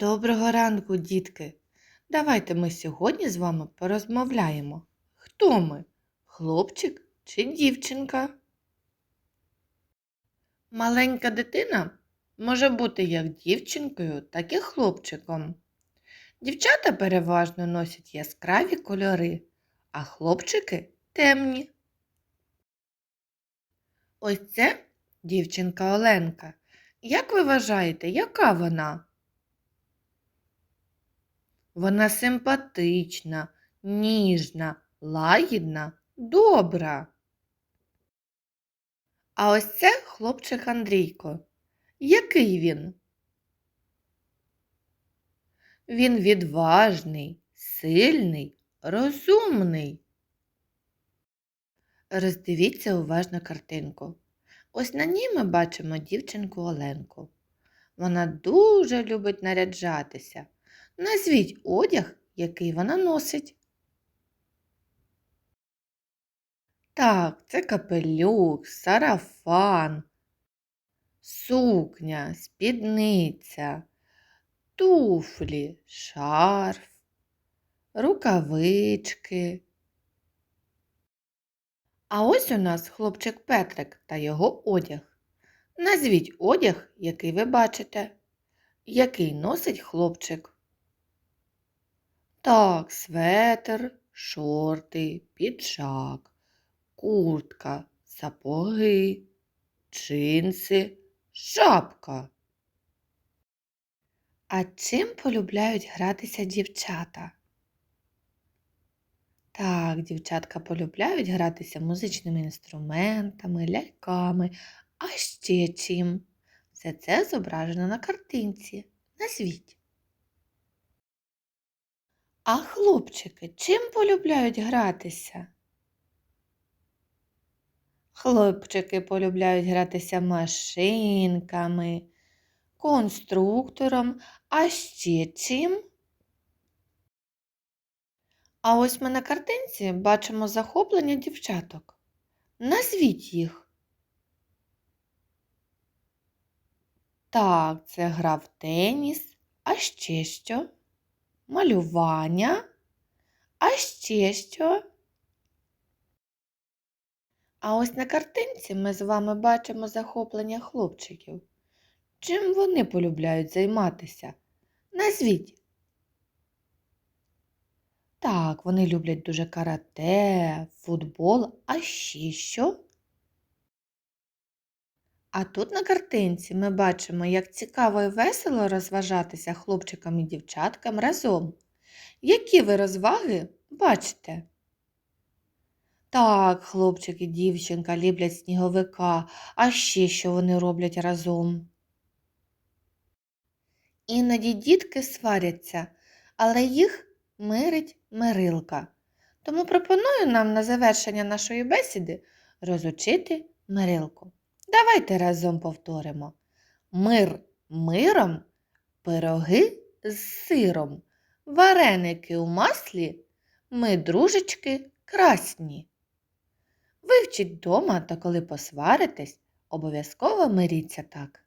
Доброго ранку, дітки! Давайте ми сьогодні з вами порозмовляємо. Хто ми? Хлопчик чи дівчинка? Маленька дитина може бути як дівчинкою, так і хлопчиком. Дівчата переважно носять яскраві кольори, а хлопчики темні. Ось це дівчинка Оленка. Як ви вважаєте, яка вона? Вона симпатична, ніжна, лагідна, добра. А ось це хлопчик Андрійко. Який він? Він відважний, сильний, розумний. Роздивіться уважно картинку. Ось на ній ми бачимо дівчинку Оленку. Вона дуже любить наряджатися. Назвіть одяг, який вона носить. Так, це капелюх, сарафан, сукня, спідниця, туфлі, шарф, рукавички. А ось у нас хлопчик Петрик та його одяг. Назвіть одяг, який ви бачите, який носить хлопчик. Так, светр, шорти, піджак, куртка, сапоги, джинси, шапка. А чим полюбляють гратися дівчата? Так, дівчатка полюбляють гратися музичними інструментами, ляльками, а ще чим? Все це зображено на картинці. Назвіть. А хлопчики чим полюбляють гратися? Хлопчики полюбляють гратися машинками, конструктором, а ще чим? А ось ми на картинці бачимо захоплення дівчаток. Назвіть їх. Так, це гра в теніс, а ще що? Малювання, а ще що? А ось на картинці ми з вами бачимо захоплення хлопчиків. Чим вони полюбляють займатися? Назвіть. Так, вони люблять дуже карате, футбол, а ще що? А тут на картинці ми бачимо, як цікаво і весело розважатися хлопчикам і дівчаткам разом. Які ви розваги бачите? Так, хлопчик і дівчинка люблять сніговика, а ще що вони роблять разом. Іноді дітки сваряться, але їх мирить мирилка. Тому пропоную нам на завершення нашої бесіди розучити мирилку. Давайте разом повторимо. Мир миром, пироги з сиром, вареники у маслі, ми, дружечки, красні. Вивчіть дома та коли посваритесь, обов'язково миріться так.